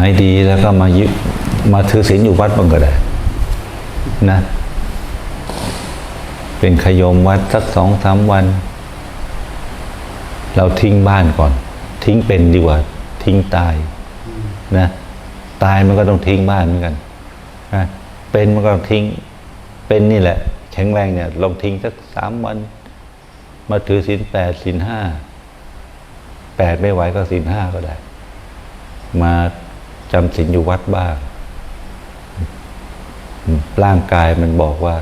ายดีแล้วก็มายึมาถือศีลอยู่วัดบ้างก็ได้นะ เป็นขยมวัดสักสองสามวัน เราทิ้งบ้านก่อน ทิ้งเป็นดีกว่า ทิ้งตายนะตายมันก็ต้องทิ้งบ้านเหมือนกันนะเป็นมันก็ต้องทิ้งเป็นนี่แหละ แข็งแรงเนี่ยลองทิ้งสักสามวัน มาถือศีลแปดศีลห้าแปดไม่ไหวก็ศีลห้าก็ได้ มา จำศีลอยู่วัดบ้าง ร่างกายมันบอกว่า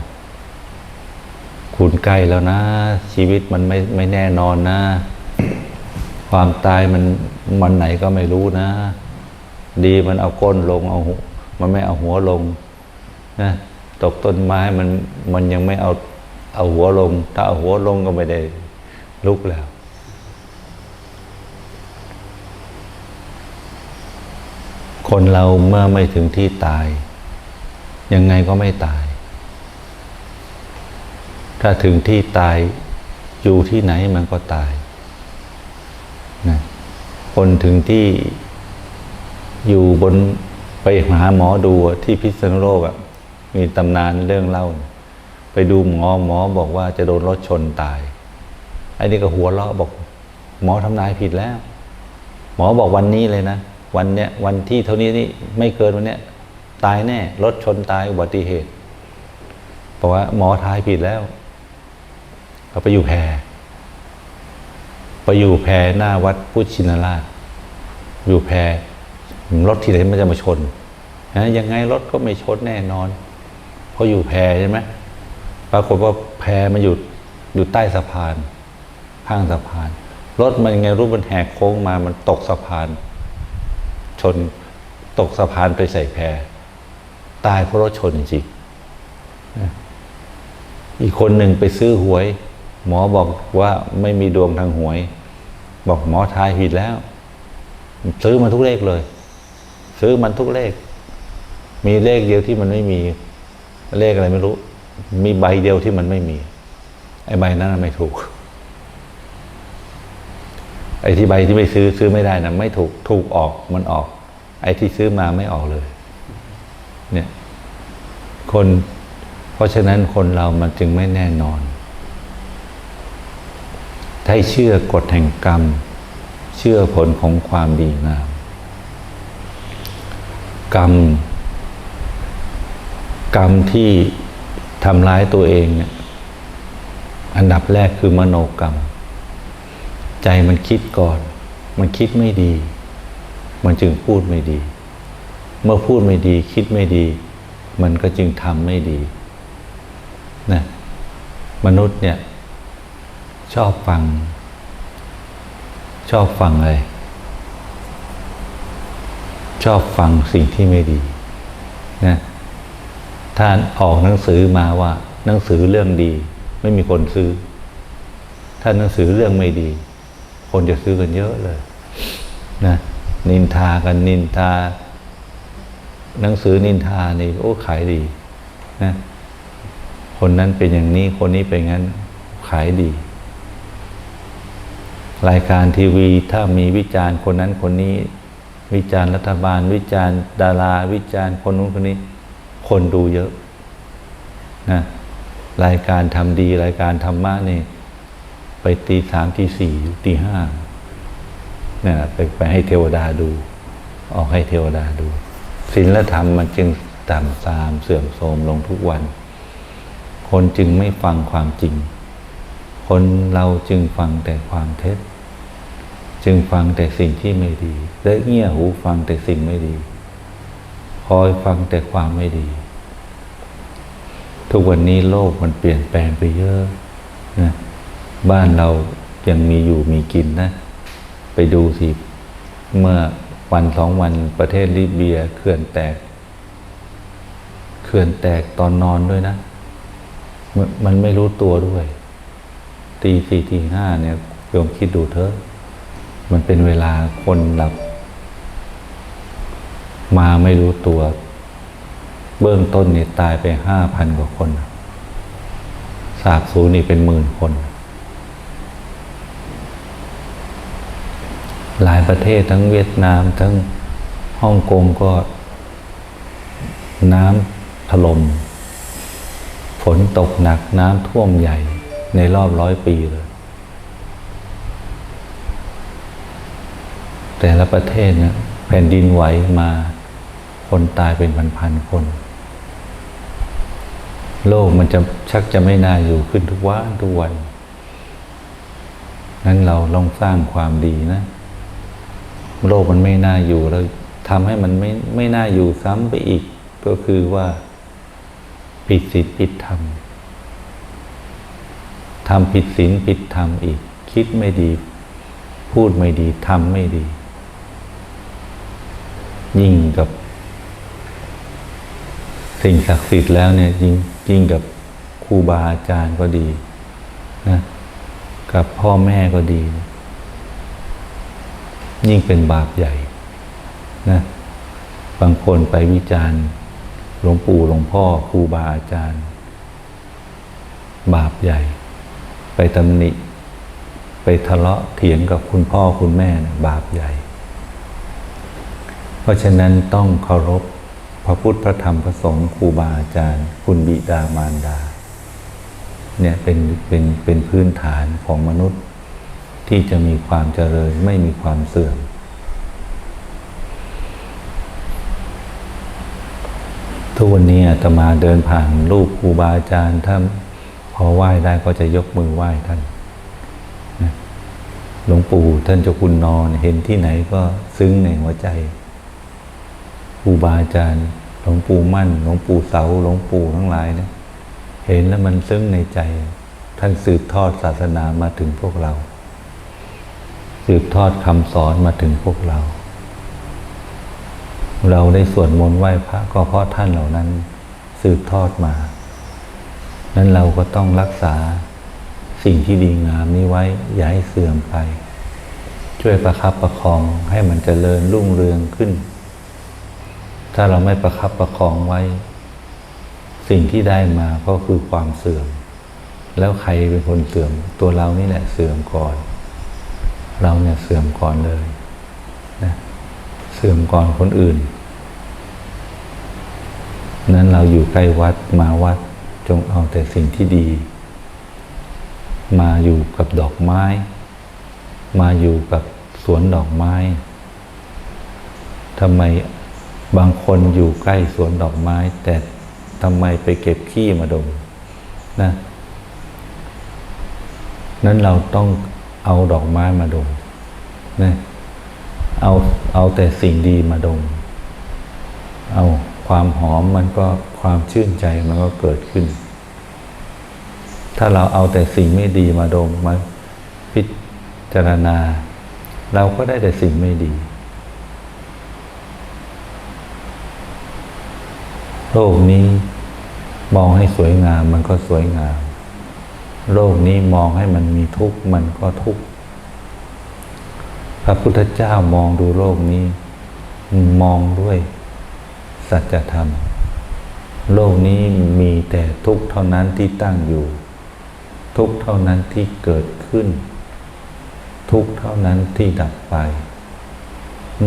คุณใกล้แล้วนะ ชีวิตมันไม่ไม่แน่นอนนะ ความตายมันมันไหนก็ไม่รู้นะ ดีมันเอาก้นลงเอาหัวมันไม่เอาหัวลงนะตกต้นไม้มันมันยังไม่เอาเอาหัวลง ถ้าเอาหัวลงก็ไม่ได้ลุกแล้ว คนเราเมื่อไม่ถึงที่ตาย ยังไงก็ไม่ตาย ถ้าถึงที่ตายอยู่ที่ไหนมันก็ตายนะคนถึงที่อยู่บนไปหาหมอดูที่พิษณุโลกอะมีตำนานเรื่องเล่า ไปดูหมอหมอบอกว่าจะโดนรถชนตายไอ้นี่ก็หัวเราะบอก หมอทำนายผิดแล้ว หมอบอกวันนี้เลยนะ วันเนี้ยวันที่เท่านี้นี่ไม่เกินวันเนี้ยตายแน่รถชนตายอุบัติเหตุบอกว่าหมอทายผิดแล้วเขาไปอยู่แพรไปอยู่แพรหน้าวัดพุทธชินราช อยู่แพรรถที่ไหนมันจะมาชนนะยังไงรถก็ไม่ชนแน่นอน เพราะอยู่แพรใช่ไหมปรากฏว่าแพรมันอยู่อยู่ใต้สะพาน ข้างสะพาน รถมันยังไงรู้มันแหกโค้งมามันตกสะพาน ชนตกสะพานไปใส่แพร ตายเพราะรถชนจริงอีกคนหนึ่งไปซื้อหวย หมอบอกว่าไม่มีดวงทางหวย บอกหมอทายผิดแล้ว ซื้อมาทุกเลขเลย ซื้อมันทุกเลข มีเลขเดียวที่มันไม่มี เลขอะไรไม่รู้ มีใบเดียวที่มันไม่มี ไอ้ใบนั้นไม่ถูก ไอ้ที่ใบที่ไม่ซื้อซื้อไม่ได้นะไม่ถูก ถูกออกมันออก ไอ้ที่ซื้อมาไม่ออกเลย เนี่ยคน เพราะฉะนั้นคนเรามันจึงไม่แน่นอน ถ้าเชื่อกฎแห่งกรรม เชื่อผลของความดีงาม กรรม กรรมที่ทำร้ายตัวเองเนี่ยอันดับแรกคือมโนกรรม ใจมันคิดก่อน มันคิดไม่ดี มันจึงพูดไม่ดี เมื่อพูดไม่ดีคิดไม่ดี มันก็จึงทำไม่ดีนะมนุษย์เนี่ยชอบฟัง ชอบฟังอะไร ชอบฟังสิ่งที่ไม่ดีนะถ้าออกหนังสือมาว่า หนังสือเรื่องดี ไม่มีคนซื้อ ถ้าหนังสือเรื่องไม่ดี คนจะซื้อกันเยอะเลย นะ นินทากันนินทา หนังสือนินทานี่โอ้ขายดีนะคนนั้นเป็นอย่างนี้คนนี้เป็นงั้นขายดี รายการทีวีถ้ามีวิจารณ์คนนั้นคนนี้ วิจารณ์รัฐบาล วิจารณ์ดารา วิจารณ์คนนู้นคนนี้ คนดูเยอะนะรายการทำดี รายการธรรมะนี่ ไปตีสามตีสี่ตีห้า นี่ยไปไปให้เทวดาดู ออกให้เทวดาดูศีลธรรมมันจึงต่ำทรามเสื่อมโทรมลงทุกวัน คนจึงไม่ฟังความจริง คนเราจึงฟังแต่ความเท็จ จึงฟังแต่สิ่งที่ไม่ดีและเงี่ยหูฟังแต่สิ่งไม่ดี คอยฟังแต่ความไม่ดี ทุกวันนี้โลกมันเปลี่ยนแปลงไปเยอะนะบ้านเรายังมีอยู่มีกินนะ ไปดูสิ เมื่อวันสองวันประเทศลิเบียเขื่อนแตก เขื่อนแตกตอนนอนด้วยนะมันมันไม่รู้ตัวด้วย ตีสี่ตีห้าเนี่ยโยมคิดดูเถอะ มันเป็นเวลาคนหลับ มาไม่รู้ตัว เบื้องต้นนี่ตายไปห้าพันกว่าคน สาบสูญนี่เป็นหมื่นคน หลายประเทศทั้งเวียดนามทั้งฮ่องกงก็ น้ำถล่มฝนตกหนักน้ำท่วมใหญ่ในรอบร้อยปีเลย แต่ละประเทศนะแผ่นดินไหวมาคนตายเป็นพันๆคน โลกมันจะชักจะไม่น่าอยู่ขึ้นทุกวันทุกวัน นั้นเราลองสร้างความดีนะ โลกมันไม่น่าอยู่แล้วทำให้มันไม่ไม่น่าอยู่ซ้ำไปอีก ก็คือว่าผิดศีลผิดธรรมทำผิดศีลผิดธรรมอีก คิดไม่ดี พูดไม่ดีทำไม่ดี ยิ่งกับ สิ่งศักดิ์สิทธิ์แล้วเนี่ยยิ่งยิ่งกับครูบาอาจารย์ก็ดีนะกับพ่อแม่ก็ดี ยิ่งเป็นบาปใหญ่นะบางคนไปวิจารณ์หลวงปู่หลวงพ่อครูบาอาจารย์ บาปใหญ่ ไปตำหนิ ไปทะเลาะเถียงกับคุณพ่อคุณแม่นะบาปใหญ่ เพราะฉะนั้นต้องเคารพพระพุทธพระธรรมพระสงฆ์ครูบาอาจารย์ คุณบิดามารดาเนี่ยเป็นเป็นเป็นพื้นฐานของมนุษย์ ที่จะมีความเจริญไม่มีความเสื่อม ทุกวันนี้อาตมาเดินผ่านรูปครูบาอาจารย์ถ้าพอไหว้ได้ก็จะยกมือไหว้ท่านหลวงปู่ท่านเจ้าคุณนอนเห็นที่ไหนก็ซึ้งในหัวใจครูบาอาจารย์ หลวงปู่มั่น หลวงปู่เสา หลวงปู่ทั้งหลายเนะเห็นแล้วมันซึ้งในใจ ท่านสืบทอดศาสนามาถึงพวกเรา สืบทอดคำสอนมาถึงพวกเรา เราได้สวดมนต์ไหว้พระก็เพราะท่านเหล่านั้นสืบทอดมา นั้นเราก็ต้องรักษาสิ่งที่ดีงามนี้ไว้ อย่าให้เสื่อมไป ช่วยประคับประคองให้มันเจริญรุ่งเรืองขึ้น ถ้าเราไม่ประคับประคองไว้ สิ่งที่ได้มาก็คือความเสื่อม แล้วใครเป็นคนเสื่อม ตัวเรานี่แหละเสื่อมก่อน เราเนี่ยเสื่อมก่อนเลยนะเสื่อมก่อนคนอื่น นั้นเราอยู่ใกล้วัดมาวัดจงเอาแต่สิ่งที่ดี มาอยู่กับดอกไม้ มาอยู่กับสวนดอกไม้ทำไมบางคนอยู่ใกล้สวนดอกไม้ แต่ทำไมไปเก็บขี้มาดมนะนั้นเราต้อง เอาดอกไม้มาดมนะเอาเอาแต่สิ่งดีมาดม เอาความหอมมันก็ความชื่นใจมันก็เกิดขึ้น ถ้าเราเอาแต่สิ่งไม่ดีมาดมมาพิจารณา เราก็ได้แต่สิ่งไม่ดี โลกนี้มองให้สวยงามมันก็สวยงาม โลกนี้มองให้มันมีทุกข์มันก็ทุกข์พระพุทธเจ้ามองดูโลกนี้ มองด้วยสัจธรรม โลกนี้มีแต่ทุกข์เท่านั้นที่ตั้งอยู่ ทุกข์เท่านั้นที่เกิดขึ้น ทุกข์เท่านั้นที่ดับไป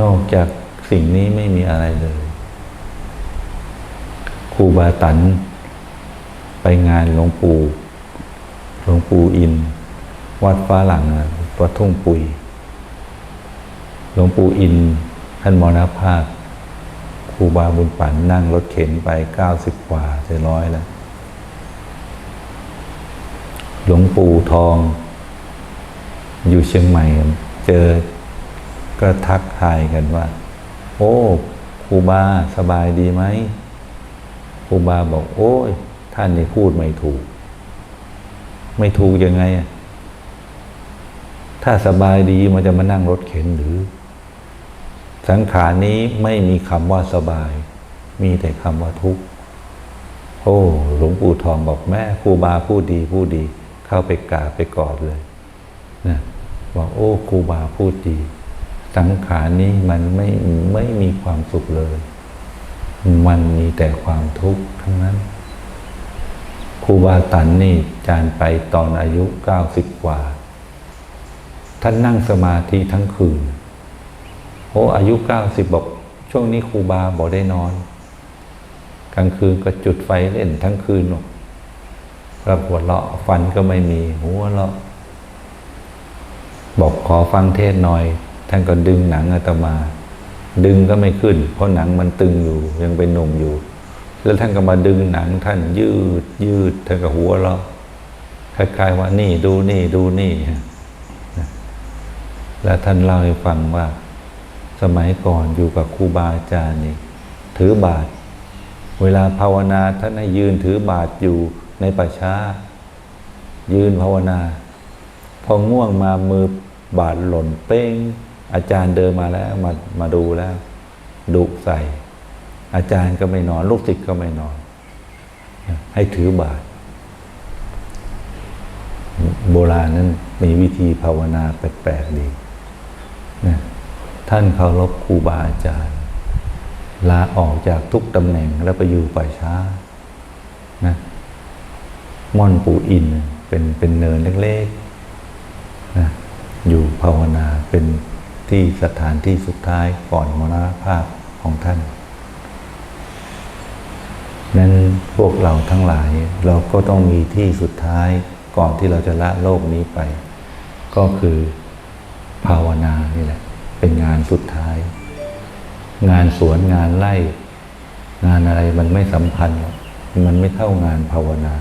นอกจากสิ่งนี้ไม่มีอะไรเลยครูบาตัน ไปงานหลวงปู่ ลวงปู่อิน วัดฟ้าหลังวัดทุ่งปุย หลวงปู่อิน ท่านมรณภาพครูบาบุญปันนั่งรถเข็นไปเก้าสิบกว่าจะร้อยแล้ว หลวงปู่ทอง อยู่เชียงใหม่ เจอก็ทักทายกันว่า โอ้ครูบาสบายดีไหมครูบาบอก โอ้ย ท่านนี่พูดไม่ถูก ไม่ถูกยังไง ถ้าสบายดีมันจะมานั่งรถเข็นหรือ สังขารนี้ไม่มีคำว่าสบาย มีแต่คำว่าทุกข์โอ้หลวงปู่ทองบอกแม่ครูบาพูดดีพูดดี เข้าไปกราบไปกอดเลยนะบอกโอ้ครูบาพูดดี สังขารนี้มันไม่ไม่มีความสุขเลย มันมีแต่ความทุกข์ทั้งนั้น รูบาตันนี่จานไปตอนอายุเก้าสิบกว่า ท่านนั่งสมาธิทั้งคืนโอ้อายุเก้าสิบบอก ช่วงนี้ครูบาบอกได้นอน กลางคืนก็จุดไฟเล่นทั้งคืนหรอกปรากฏเลาะฟันก็ไม่มีหัวเราะบอกขอฟังเทศหน่อย ท่านก็ดึงหนังอาตมา ดึงก็ไม่ขึ้น เพราะหนังมันตึงอยู่ยังเป็นหนุ่มอยู่ แล้วท่านก็มาดึงหนังท่านยืดยืดท่านก็หัวเราคล้ายๆว่านี่ดูนี่ดูนี่ แล้วท่านเล่าให้ฟังว่า สมัยก่อนอยู่กับครูบาอาจารย์นี่ ถือบาท เวลาภาวนาท่านให้ยืนถือบาทอยู่ในป่าช้า ยืนภาวนา พอง่วงมามือบาดหล่นเป้ง อาจารย์เดินมาแล้วมามาดูแล้วดุใส่ อาจารย์ก็ไม่นอน ลูกศิษย์ก็ไม่นอน ให้ถือบาทโบราณนั้นมีวิธีภาวนาแปลกๆดีนะท่านเคารพครูบาอาจารย์ ลาออกจากทุกตำแหน่งแล้วไปอยู่ป่าช้านะม่อนปูอินเป็นเป็นเนินเล็กๆนะอยู่ภาวนาเป็นที่สถานที่สุดท้ายก่อนมรณภาพของท่าน นั้นพวกเราทั้งหลายเราก็ต้องมีที่สุดท้ายก่อนที่เราจะละโลกนี้ไป ก็คือภาวนานี่แหละ เป็นงานสุดท้าย งานสวนงานไร่งานอะไรมันไม่สัมพันธ์ มันไม่เท่างานภาวนา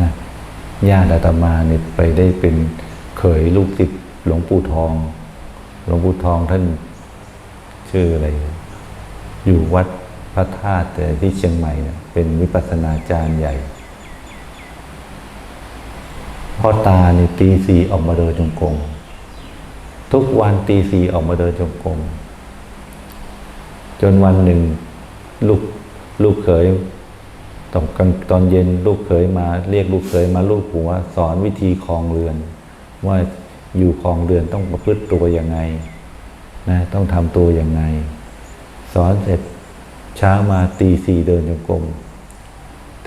นะญาติอาตมาเนี่ยไปได้เป็นเขยลูกติดหลวงปู่ทอง หลวงปู่ทองท่านชื่ออะไร อยู่วัด ระธาตุที่เชียงใหม่เนี่ยเป็นวิปัสสนาจารย์ใหญ่ พ่อตาเนี่ยตีสี่ออกมาเดินจงกรมทุกวันตีสี่ออกมาเดินจงกรมจนวันหนึ่งลูกลูกเขยตอนกลางตอนเย็นลูกเขยมา เรียกลูกเขยมาลูกหัวสอนวิธีคลองเรือน ว่าอยู่คลองเรือนต้องประพฤติตัวยังไงนะต้องทำตัวยังไง สอนเสร็จ เช้ามาตีสี่เดินจงกรม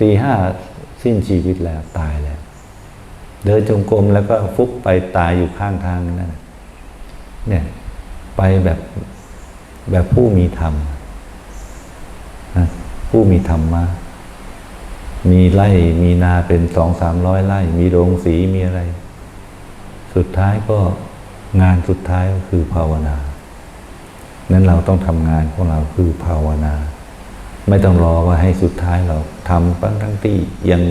ตีห้าสิ้นชีวิตแล้วตายแล้ว เดินจงกรมแล้วก็ฟุบไปตายอยู่ข้างทางนั่นนะเนี่ยไปแบบแบบผู้มีธรรมนะผู้มีธรรมะมีไร่มีนาเป็นสองสามร้อยไร่ มีโรงสีมีอะไร สุดท้ายก็งานสุดท้ายก็คือภาวนา นั้นเราต้องทำงานของเราคือภาวนา ไม่ต้องรอว่าให้สุดท้ายเราทำตั้งทั้งที่ยัง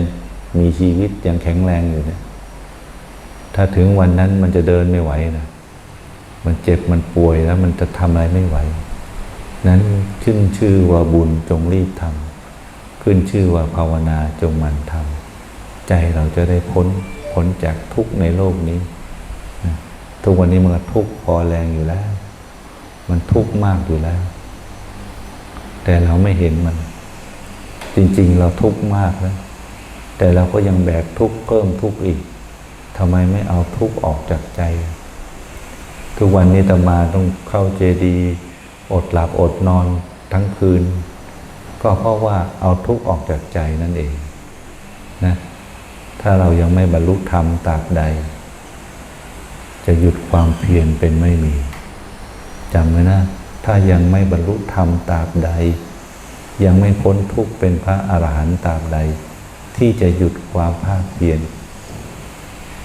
มีชีวิตยังแข็งแรงอยู่เนี่ยถ้าถึงวันนั้นมันจะเดินไม่ไหวนะมันเจ็บมันป่วยแล้ว มันจะทำอะไรไม่ไหว นั้นขึ้นชื่อว่าบุญจงรีบทำขึ้นชื่อว่าภาวนาจงมันทำใจเราจะได้พ้นพ้นจากทุกข์ในโลกนี้ ทุกวันนี้มันก็ทุกพอแรงอยู่แล้ว มันทุกข์มากอยู่แล้ว แต่เราไม่เห็นมัน จริง ๆ เราทุกข์มากแล้วแต่เราก็ยังแบกทุกข์เพิ่มทุกข์อีกทำไมไม่เอาทุกข์ออกจากใจ ทุกวันนี้ตมาต้องเข้าเจดี อดหลับอดนอนทั้งคืน ก็เพราะว่าเอาทุกข์ออกจากใจนั่นเองนะถ้าเรายังไม่บรรลุธรรมตาบใด จะหยุดความเพียรเป็นไม่มีจำไว้นะ ถ้ายังไม่บรรลุธรรมตราบใด ยังไม่พ้นทุกข์เป็นพระอรหันต์ตราบใด ที่จะหยุดความภาคเพียร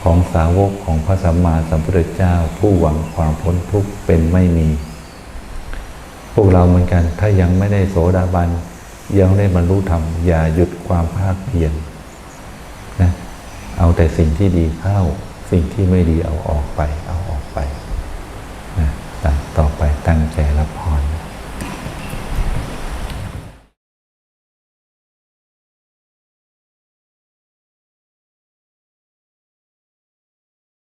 ของสาวกของพระสัมมาสัมพุทธเจ้า ผู้หวังความพ้นทุกข์เป็นไม่มี พวกเราเหมือนกันถ้ายังไม่ได้โสดาบัน ยังไม่ได้บรรลุธรรม อย่าหยุดความภาคเพียรนะเอาแต่สิ่งที่ดีเข้า สิ่งที่ไม่ดีเอาออกไป ตั้งใจรับพ